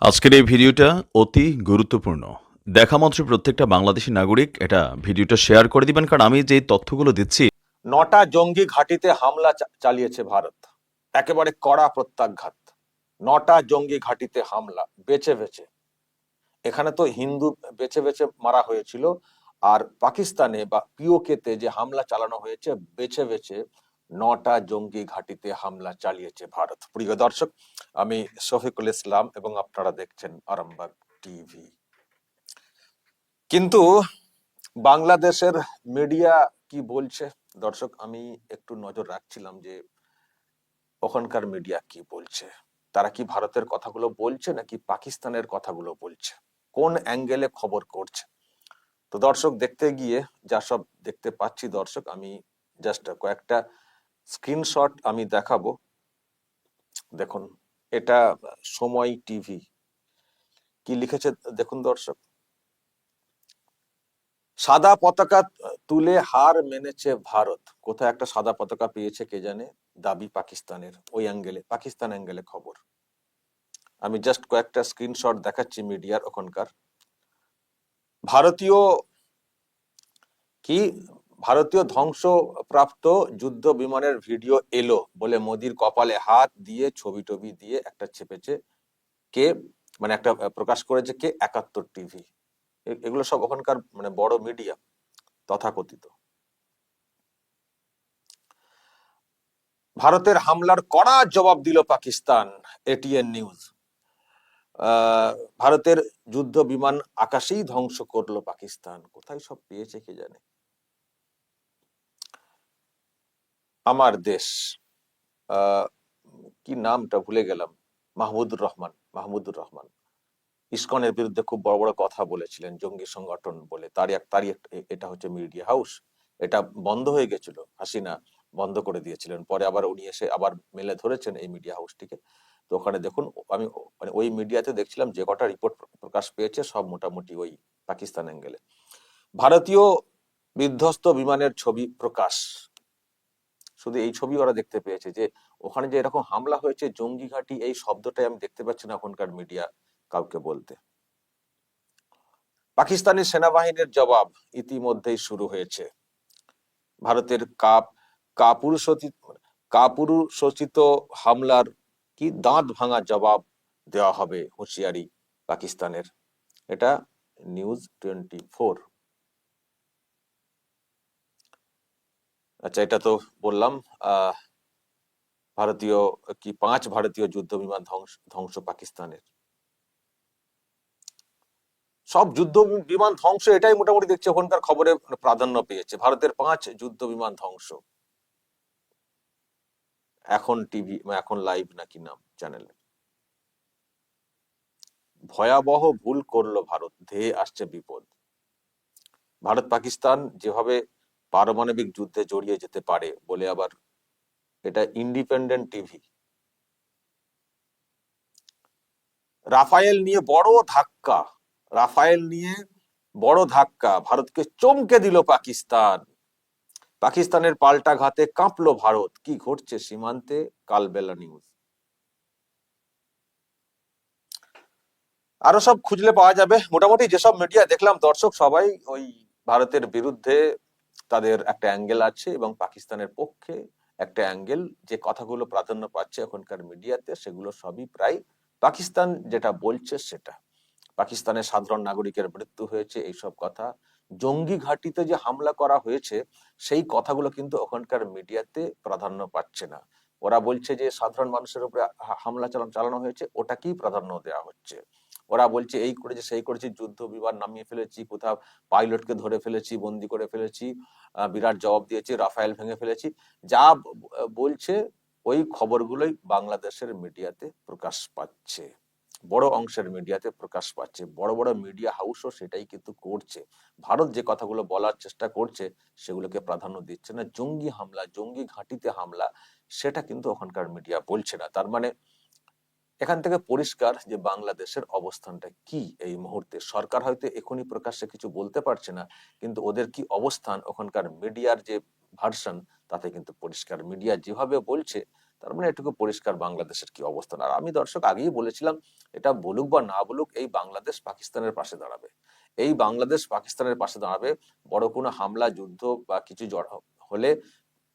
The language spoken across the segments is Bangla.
আজকের এই ভিডিওটা অতি গুরুত্বপূর্ণ। দেখা মাত্র প্রত্যেকটা বাংলাদেশি নাগরিক এটা ভিডিওটা শেয়ার করে দিবেন, কারণ আমি যে তথ্যগুলো দিচ্ছি নটা জঙ্গি ঘাঁটিতে হামলা চালিয়েছে ভারত। একেবারে কড়া প্রত্যাঘাত। নটা জঙ্গি ঘাঁটিতে হামলা, বেছে বেছে। এখানে তো হিন্দু বেছে বেছে মারা হয়েছিল, আর পাকিস্তানে বা পিওকেতে যে হামলা চালানো হয়েছে, বেছে বেছে নটা জঙ্গি ঘাঁটিতে হামলা চালিয়েছে ভারত। প্রিয় দর্শক, আমি শফিকুল ইসলাম এবং আপনারা দেখছেন আরামবাগ টিভি। কিন্তু বাংলাদেশের মিডিয়া কি বলছে? দর্শক, আমি একটু নজর রাখছিলাম যে ওখানকার মিডিয়া কি বলছে। তারা কি ভারতের কথাগুলো বলছে নাকি পাকিস্তানের কথাগুলো বলছে? কোন অ্যাঙ্গেলে খবর করছে? তো দর্শক, দেখতে গিয়ে যা সব দেখতে পাচ্ছি দর্শক, আমি জাস্ট কয়েকটা স্ক্রিনশট আমি দেখাবো। দেখুন, এটা সময় টিভি। কি লিখেছে, দেখুন দর্শক। সাদা পতাকা তুলে হার মেনেছে ভারত। কোথায় একটা সাদা পতাকা পেয়েছে কে জানে? দাবি পাকিস্তানের, ওই অ্যাঙ্গেলে, পাকিস্তান অ্যাঙ্গেলে খবর। আমি জাস্ট কয়েকটা স্ক্রিনশট দেখাচ্ছি মিডিয়ার ওখানকার। ভারতীয় কি ভারতীয় ধ্বংসপ্রাপ্ত যুদ্ধ বিমানের ভিডিও এলো বলে মোদির কপালে হাত দিয়ে ছবি টবি দিয়ে একটা চেপেছে কে? মানে একটা প্রকাশ করেছে কে? একাত্তর টিভি। এগুলো সব ওখানকার মানে বড় মিডিয়া তথাকথিত। ভারতের হামলার কড়া জবাব দিল পাকিস্তান, এটিএন নিউজ। ভারতের যুদ্ধ বিমান আকাশেই ধ্বংস করল পাকিস্তান। কোথায় সব পেয়েছে কে জানে? আমার দেশ। কি নামটা ভুলে গেলাম। মাহমুদুর রহমান মাহমুদুর রহমান। ইসকনের বিরুদ্ধে খুব বড় বড় কথা বলেছিলেন, জঙ্গি সংগঠন বলে। তারই এক, তারই এটা হচ্ছে মিডিয়া হাউস। এটা বন্ধ হয়ে গেছিল। হাসিনা বন্ধ করে দিয়েছিলেন। পরে আবার উনি এসে আবার মেলে ধরেছেন এই মিডিয়া হাউসটিকে। তো ওখানে দেখুন, আমি মানে ওই মিডিয়াতে দেখছিলাম যে কটা রিপোর্ট প্রকাশ পেয়েছে, সব মোটামুটি ওই পাকিস্তান অ্যাঙ্গেলে। ভারতীয় বিধ্বস্ত বিমানের ছবি প্রকাশ শুধু এই ছবি ওরা দেখতে পেয়েছে যে ওখানে যে এরকম হামলা হয়েছে, জঙ্গি ঘাঁটি, এই শব্দটাই আমি দেখতে পাচ্ছি না এখনকার মিডিয়া কাউকে বলতে। পাকিস্তানি সেনাবাহিনীর জবাব ইতিমধ্যেই শুরু হয়েছে। ভারতের কাপ, কাপুরুষোচিত কাপুরুষোচিত হামলার কি দাঁত ভাঙা জবাব দেওয়া হবে হুঁশিয়ারি পাকিস্তানের। এটা নিউজ টোয়েন্টি ফোর আচ্ছা এটা তো বললাম ভারতীয় কি পাঁচ ভারতীয় যুদ্ধ বিমান ধ্বংস ধ্বংস পাকিস্তানের। সব যুদ্ধ বিমান ধ্বংস, এটাই মোটামুটি দেখছে ওখানকার খবরে প্রাধান্য পেয়েছে। ভারতের পাঁচ যুদ্ধ বিমান ধ্বংস। এখন টিভি, এখন লাইভ নাকি নাম, চ্যানেলে। ভয়াবহ ভুল করল ভারত, ধেয়ে আসছে বিপদ। ভারত পাকিস্তান যেভাবে পারমাণবিক যুদ্ধে জড়িয়ে যেতে পারে বলে আবার এটা ইন্ডিপেন্ডেন্ট টিভি। রাফায়েল নিয়ে বড় ধাক্কা, রাফায়েল নিয়ে বড় ধাক্কা, ভারতকে চমকে দিল পাকিস্তান। পাকিস্তানের পাল্টা ঘাতে কাঁপলো ভারত। কি ঘটছে সীমান্তে? কালবেলা নিউজ। আরও সব খুঁজলে পাওয়া যাবে। মোটামুটি যেসব মিডিয়া দেখলাম, দর্শক সবাই ওই ভারতের বিরুদ্ধে তাদের একটা অ্যাঙ্গেল আছে এবং পাকিস্তানের পক্ষে একটা অ্যাঙ্গেল যে কথাগুলো প্রাধান্য পাচ্ছে এখনকার মিডিয়াতে সেগুলো সবই প্রায় পাকিস্তান যেটা বলছে সেটা। পাকিস্তানের সাধারণ নাগরিকের মৃত্যু হয়েছে, এইসব কথা। জঙ্গি ঘাঁটিতে যে হামলা করা হয়েছে, সেই কথাগুলো কিন্তু ওখানকার মিডিয়াতে প্রাধান্য পাচ্ছে না। ওরা বলছে যে সাধারণ মানুষের উপরে হামলা চালানো হয়েছে, ওটাকেই প্রাধান্য দেওয়া হচ্ছে। ওরা বলছে, এই করেছে, সেই করেছে, যুদ্ধ বিমান নামিয়ে ফেলেছি, কোথাও পাইলটকে ধরে ফেলেছি, বন্দি করে ফেলেছি বিরাট জবাব দিয়েছি, রাফায়েল ভেঙে ফেলেছি। যা বলছে, ওই খবরগুলোই বাংলাদেশের মিডিয়াতে প্রকাশ পাচ্ছে। বড় অংশের মিডিয়াতে প্রকাশ পাচ্ছে। বড় বড় মিডিয়া হাউসও সেটাই কিন্তু করছে। ভারত যে কথাগুলো বলার চেষ্টা করছে, সেগুলোকে প্রাধান্য দিচ্ছে না। জঙ্গি হামলা, জঙ্গি ঘাঁটিতে হামলা, সেটা কিন্তু ওখানকার মিডিয়া বলছে না। তার মানে এখান থেকে পরিষ্কার যে বাংলাদেশের অবস্থানটা কি এই মুহূর্তে? সরকার হয়তো এখনই প্রকাশ্যে কিছু বলতে পারছে না, কিন্তু ওদের কি অবস্থান? ওখানকার মিডিয়ার যে ভার্সন তাতে কিন্তু পরিষ্কার মিডিয়া যেভাবে বলছে, তার মানে এটুকু পরিষ্কার বাংলাদেশের কি অবস্থান? আর আমি দর্শক আগেই বলেছিলাম, এটা বলুক বা না বলুক, এই বাংলাদেশ পাকিস্তানের পাশে দাঁড়াবে। এই বাংলাদেশ পাকিস্তানের পাশে দাঁড়াবে, বড় কোনো হামলা, যুদ্ধ বা কিছু জড় হলে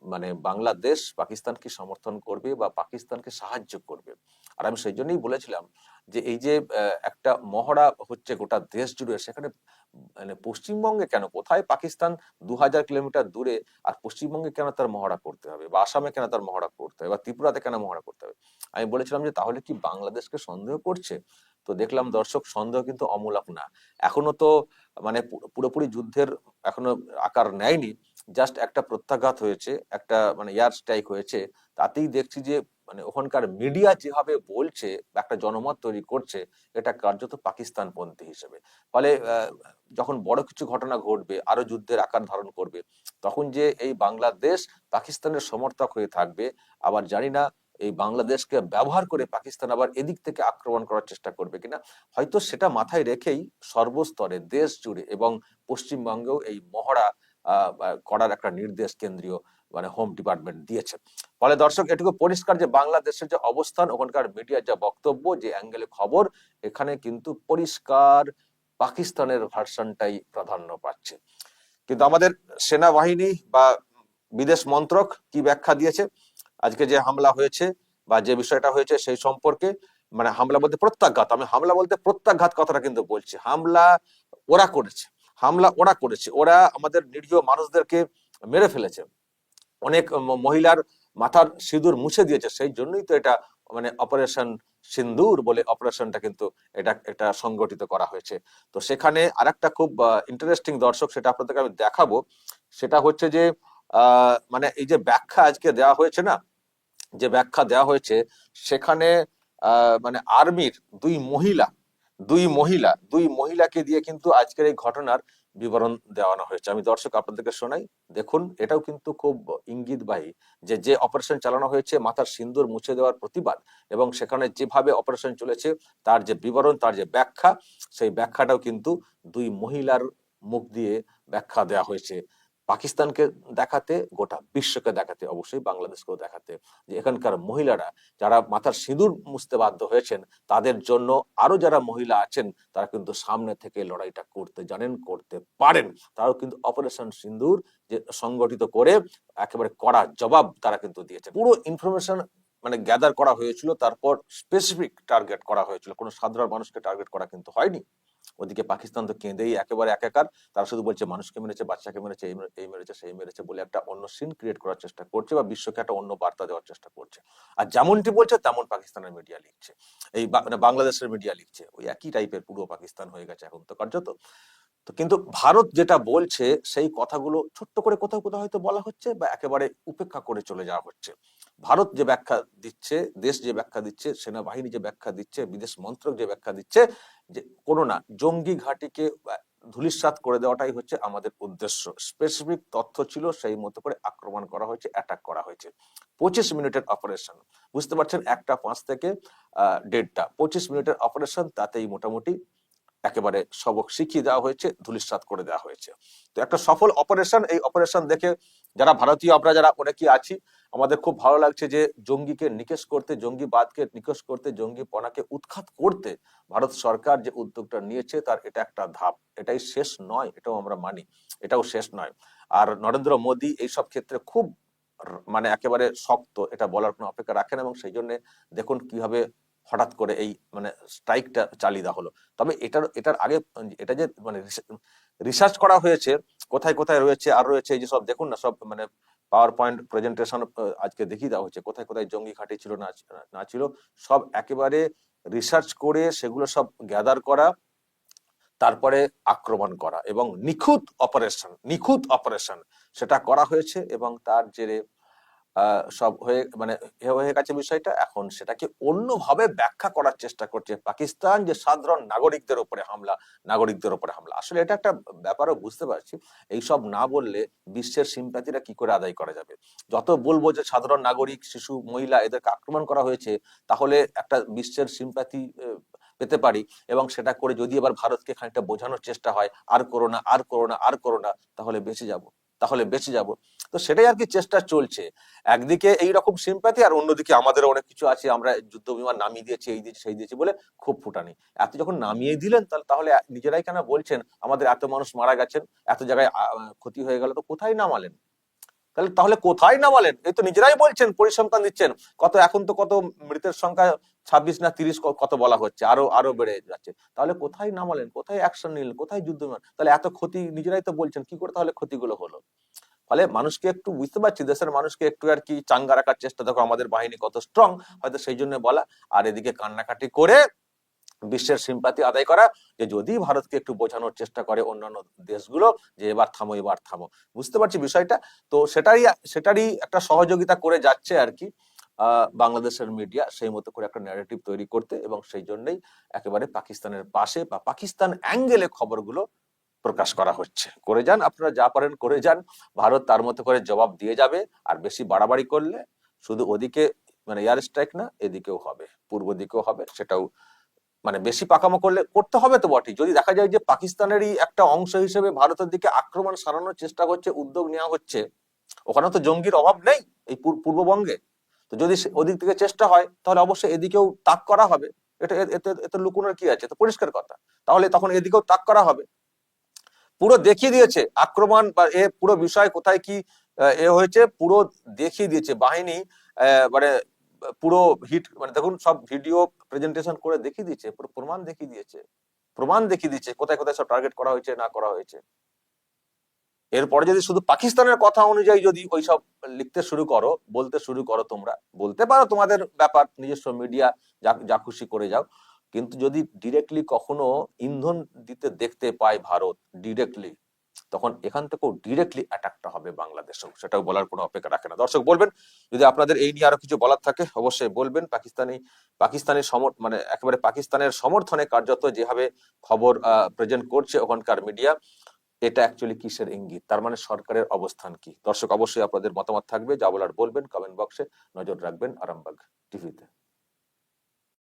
মানে বাংলাদেশ পাকিস্তানকে সমর্থন করবে বা পাকিস্তানকে সাহায্য করবে। আর আমি সেই জন্যই বলেছিলাম যে এই যে একটা মহড়া হচ্ছে গোটা দেশ জুড়ে, সেখানে মানে পশ্চিমবঙ্গে কেন? কোথায় পাকিস্তান দু হাজার কিলোমিটার দূরে আর পশ্চিমবঙ্গে কেন তার মহড়া করতে হবে? বা আসামে কেন তার মহড়া করতে হবে? বা ত্রিপুরাতে কেন মহড়া করতে হবে? আমি বলেছিলাম যে তাহলে কি বাংলাদেশকে সন্দেহ করছে? তো দেখলাম দর্শক, সন্দেহ কিন্তু অমূলক না। এখনও তো মানে পুরোপুরি যুদ্ধের এখনও আকার নেয়নি। জাস্ট একটা প্রত্যাঘাত হয়েছে, একটা মানে এয়ার স্ট্রাইক হয়েছে। তাতেই দেখছি যে মানে ওখানকার মিডিয়া যেভাবে বলছে, একটা জনমত তৈরি করছে, এটা কার্যত পাকিস্তান পন্থী হিসেবে। ফলে যখন বড় কিছু ঘটনা ঘটবে, আরও যুদ্ধের আকার ধারণ করবে, তখন যে এই বাংলাদেশ পাকিস্তানের সমর্থক হয়ে থাকবে, আবার জানি না এই বাংলাদেশকে ব্যবহার করে পাকিস্তান আবার এদিক থেকে আক্রমণ করার চেষ্টা করবে কিনা, হয়তো সেটা মাথায় রেখেই সর্বস্তরে দেশ জুড়ে এবং পশ্চিমবঙ্গেও এই মহড়া করার একটা নির্দেশ কেন্দ্রীয় মানে হোম ডিপার্টমেন্ট দিয়েছে। ফলে দর্শক, এটুকু পরিষ্কার যে বাংলাদেশের যে অবস্থান, ওখানকার মিডিয়ার যা বক্তব্য, যে অ্যাঙ্গেলে খবর, এখানে কিন্তু পরিষ্কার পাকিস্তানের ভার্সনটাই প্রাধান্য পাচ্ছে। কিন্তু আমাদের সেনাবাহিনী বা বিদেশ মন্ত্রক কি ব্যাখ্যা দিয়েছে? আজকে যে হামলা হয়েছে বা যে বিষয়টা হয়েছে সেই সম্পর্কে মানে হামলা বলতে প্রত্যাঘাত। আমি হামলা বলতে প্রত্যাঘাত কথাটা কিন্তু বলছি। হামলা ওরা করেছে। হামলা ওরা করেছে। ওরা আমাদের নিরীহ মানুষদেরকে মেরে ফেলেছে। অনেক মহিলার মাথার সিঁদুর মুছে দিয়েছে। সেই জন্যই তো এটা মানে অপারেশন সিন্দুর বলে অপারেশনটা কিন্তু এটা এটা সংগঠিত করা হয়েছে। তো সেখানে আরেকটা খুব ইন্টারেস্টিং দর্শক সেটা আপনাদেরকে আমি দেখাবো। সেটা হচ্ছে যে মানে এই যে ব্যাখ্যা আজকে দেওয়া হয়েছে না, যে ব্যাখ্যা দেওয়া হয়েছে, সেখানে মানে আর্মির দুই মহিলা দুই মহিলা, দুই মহিলাকে দিয়ে কিন্তু আজকের এই ঘটনার বিবরণ দেওয়ানো হয়েছে। আমি দর্শক আপনাদেরকে শোনাই, দেখুন, এটাও কিন্তু খুব ইঙ্গিতবাহী যে যে অপারেশন চালানো হয়েছে, মাথার সিন্দুর মুছে দেওয়ার প্রতিবাদ এবং সেখানে যেভাবে অপারেশন চলেছে, তার যে বিবরণ, তার যে ব্যাখ্যা, সেই ব্যাখ্যাটাও কিন্তু দুই মহিলার মুখ দিয়ে ব্যাখ্যা দেওয়া হয়েছে। পাকিস্তানকে দেখাতে, গোটা বিশ্বকে দেখাতে, অবশ্যই বাংলাদেশকেও দেখাতে যে এখানকার মহিলারা যারা মাথার সিঁদুর মুছতে বাধ্য হয়েছেন, তাদের জন্য আরও যারা মহিলা আছেন, তারা কিন্তু সামনে থেকে লড়াইটা করতে জানেন, করতে পারেন। তারাও কিন্তু অপারেশন সিন্দুর যে সংগঠিত করে একেবারে কড়া জবাব তারা কিন্তু দিয়েছে পুরো ইনফরমেশন মানে গ্যাদার করা হয়েছিল, তারপর স্পেসিফিক টার্গেট করা হয়েছিল। কোনো সাধারণ মানুষকে টার্গেট করা কিন্তু হয়নি। ওদিকে পাকিস্তান তো কেঁদেই একেবারে একাকার। তারা শুধু বলছে, মানুষকে মেরেছে, বাচ্চাকে মেরেছে, এই মেরেছে, সেই মেরেছে বলে একটা অন্য সিন ক্রিয়েট করার চেষ্টা করছে বা বিশ্বকে একটা অন্য বার্তা দেওয়ার চেষ্টা করছে। আর যেমনটি বলছে, তেমন পাকিস্তানের মিডিয়া লিখছে। এই মানে বাংলাদেশের মিডিয়া লিখছে। ওই একই টাইপের পুরো পাকিস্তান হয়ে গেছে এখন তো কার্যত। তো কিন্তু ভারত যেটা বলছে, সেই কথাগুলো ছোট্ট করে কোথাও কোথাও হয়তো বলা হচ্ছে বা একেবারে উপেক্ষা করে চলে যাওয়া হচ্ছে। ভারত যে ব্যাখ্যা দিচ্ছে দেশ যে ব্যাখ্যা দিচ্ছে সেনাবাহিনী যে ব্যাখ্যা দিচ্ছে বিদেশ মন্ত্রক যে ব্যাখ্যা দিচ্ছে যে কোনো না জঙ্গি ঘাঁটিকে আহ, ধূলিসাৎ করে দেওয়াটাই হচ্ছে আমাদের উদ্দেশ্য। স্পেসিফিক তথ্য ছিল সেই মতো করে আক্রমণ করা হয়েছে অ্যাটাক করা হয়েছে। পঁচিশ মিনিটের অপারেশন বুঝতে পারছেন একটা পাঁচ থেকে দেড়টা। পঁচিশ মিনিটের অপারেশন তাতেই মোটামুটি একেবারে সবক শিখিয়ে দেওয়া হয়েছে ধূলিসাৎ করে দেওয়া হয়েছে। তো একটা সফল অপারেশন এই অপারেশন দেখে যারা ভারতীয়, আমরা যারা অনেকেই আছি, আমাদের খুব ভালো লাগছে যে জঙ্গিকে নিকেশ করতে, জঙ্গিবাদকে নিকেশ করতে জঙ্গি জঙ্গিপনাকে উৎখাত করতে ভারত সরকার যে উদ্যোগটা নিয়েছে, তার এটা একটা ধাপ। এটাই শেষ নয়, এটাও আমরা মানি। এটাও শেষ নয়। আর নরেন্দ্র মোদী এইসব ক্ষেত্রে খুব মানে একেবারে শক্ত, এটা বলার কোনো অপেক্ষা রাখেন এবং সেই জন্য দেখুন কীভাবে হঠাৎ করে এই মানে স্ট্রাইকটা চালিয়ে দেওয়া হলো। তবে এটার এটার আগে, এটা যে মানে রিসার্চ করা হয়েছে, কোথায় কোথায় রয়েছে, আর রয়েছে এই যে সব, দেখুন না, সব মানে পাওয়ার পয়েন্ট প্রেজেন্টেশন আজকে দেখিয়ে দেওয়া হয়েছে, কোথায় কোথায় জঙ্গি ঘাঁটি ছিল, না না ছিল, সব একেবারে রিসার্চ করে সেগুলো সব গ্যাদার করা, তারপরে আক্রমণ করা এবং নিখুঁত অপারেশন নিখুঁত অপারেশন সেটা করা হয়েছে এবং তার জেরে সব হয়ে মানে হয়ে গেছে বিষয়টা। এখন সেটাকে অন্যভাবে ব্যাখ্যা করার চেষ্টা করছে পাকিস্তান, যে সাধারণ নাগরিকদের উপরে হামলা, নাগরিকদের উপরে হামলা। আসলে এটা একটা ব্যাপারও বুঝতে পারছি। এইসব না বললে বিশ্বের সিম্প্যাথিটা কি করে আদায় করা যাবে? যত বলব যে সাধারণ নাগরিক, শিশু, মহিলা এদেরকে আক্রমণ করা হয়েছে, তাহলে একটা বিশ্বের সিম্প্যাথি পেতে পারি। এবং সেটা করে যদি এবার ভারতকে খানিকটা বোঝানোর চেষ্টা হয়, আর করোনা আর করোনা আর করোনা তাহলে বেঁচে যাব। তাহলে বেঁচে যাব। তো সেটাই আর কি চেষ্টা চলছে। একদিকে এই রকম সিম্প্যাথি আর অন্যদিকে আমাদের অনেক কিছু আছে, আমরা যুদ্ধ বিমান নামিয়ে দিয়েছি, এই দিয়েছি, সেই দিয়েছি বলে খুব ফুটানি। এত যখন নামিয়ে দিলেন, তাহলে তাহলে নিজেরাই কেন বলছেন, আমাদের এত মানুষ মারা গেছেন, এত জায়গায় ক্ষতি হয়ে গেল, তো কোথায় নামালেন? তাহলে তাহলে কোথায় নামালেন এই তো নিজেরাই বলছেন, পরিসংখ্যান দিচ্ছেন। কত, এখন তো কত মৃতের সংখ্যা ছাব্বিশ না তিরিশ কত বলা হচ্ছে, আরও আরও বেড়ে যাচ্ছে। তাহলে কোথায় নামালেন কোথায় অ্যাকশন নিলেন, কোথায় যুদ্ধ? তাহলে এত ক্ষতি, নিজেরাই তো বলছেন, কি করে তাহলে ক্ষতিগুলো হলো? ফলে মানুষকে একটু বুঝতে পারছি, দেশের মানুষকে একটু আর কি চাঙ্গা রাখার চেষ্টা, দেখো আমাদের বাহিনী কত স্ট্রং হয়তো সেই জন্য বলা, আর এদিকে কান্নাকাটি করে বিশ্বের সিম্পাতি আদায় করা, যে যদি ভারতকে একটু বোঝানোর চেষ্টা করে অন্যান্য দেশগুলো, যে এবার থামো এবার থামো। বুঝতে পারছি বিষয়টা? তো সেটারই সেটারই একটা সহযোগিতা করে যাচ্ছে আর কি বাংলাদেশের মিডিয়া সেই মতো করে একটা ন্যারেটিভ তৈরি করতে এবং সেই জন্যই একেবারে পাকিস্তানের পাশে বা পাকিস্তান অ্যাঙ্গেলে খবরগুলো প্রকাশ করা হচ্ছে। করে যান, আপনারা যা পারেন করে যান। ভারত তার মতো করে জবাব দিয়ে যাবে, আর বেশি বাড়াবাড়ি করলে শুধু ওদিকে মানে এয়ার স্ট্রাইক না, এদিকেও হবে, পূর্ব দিকেও হবে, সেটাও মানে বেশি পাকামো করলে, করতে হবে তো বটেই। যদি দেখা যায় যে পাকিস্তানেরই একটা অংশ হিসেবে ভারতের দিকে আক্রমণ সারানোর চেষ্টা করছে, উদ্যোগ নেওয়া হচ্ছে ওখানে তো জঙ্গির অভাব নেই এই পূর্ববঙ্গে। তো যদি ওদিক থেকে চেষ্টা হয়, তাহলে অবশ্যই এদিকেও তাক করা হবে। এটা এতে এতে লুকোনোর কি আছে? তো পরিষ্কার কথা। তাহলে তখন এদিকেও তাক করা হবে। পুরো দেখিয়ে দিয়েছে আক্রমণ বা এ, পুরো বিষয় কোথায় কি, এ হয়েছে, পুরো দেখিয়ে দিয়েছে বাহিনী মানে পুরো হিট মানে দেখুন, সব ভিডিও প্রেজেন্টেশন করে দেখিয়ে দিয়েছে, পুরো প্রমাণ দেখিয়ে দিয়েছে। প্রমাণ দেখিয়ে দিচ্ছে কোথায় কোথায় সব টার্গেট করা হয়েছে, না করা হয়েছে। এরপরে যদি শুধু পাকিস্তানের কথা অনুযায়ী যদি ওই সব লিখতে শুরু করো, বলতে শুরু করো তোমরা, বলতে পারো তোমাদের ব্যাপার, নিজস্ব মিডিয়া যা খুশি করে যাও। কিন্তু যদি ডিরেক্টলি কখনো ইন্ধন দিতে দেখতে পায় ভারত ডিরেক্টলি তখন এখান থেকেও ডিরেক্টলি অ্যাটাকটা হবে বাংলাদেশেও সেটাও বলার কোনো অপেক্ষা রাখে না। দর্শক, বলবেন, যদি আপনাদের এই নিয়ে আরও কিছু বলার থাকে, অবশ্যই বলবেন। পাকিস্তানি পাকিস্তানের সমর মানে একেবারে পাকিস্তানের সমর্থনে কার্যত যেভাবে খবর প্রেজেন্ট করছে ওখানকার মিডিয়া এটা অ্যাকচুয়ালি কিসের ইঙ্গিত? তার মানে সরকারের অবস্থান কি? দর্শক, অবশ্যই আপনাদের মতামত থাকবে। যা বলার বলবেন কমেন্ট বক্সে নজর রাখবেন আরামবাগ টিভিতে।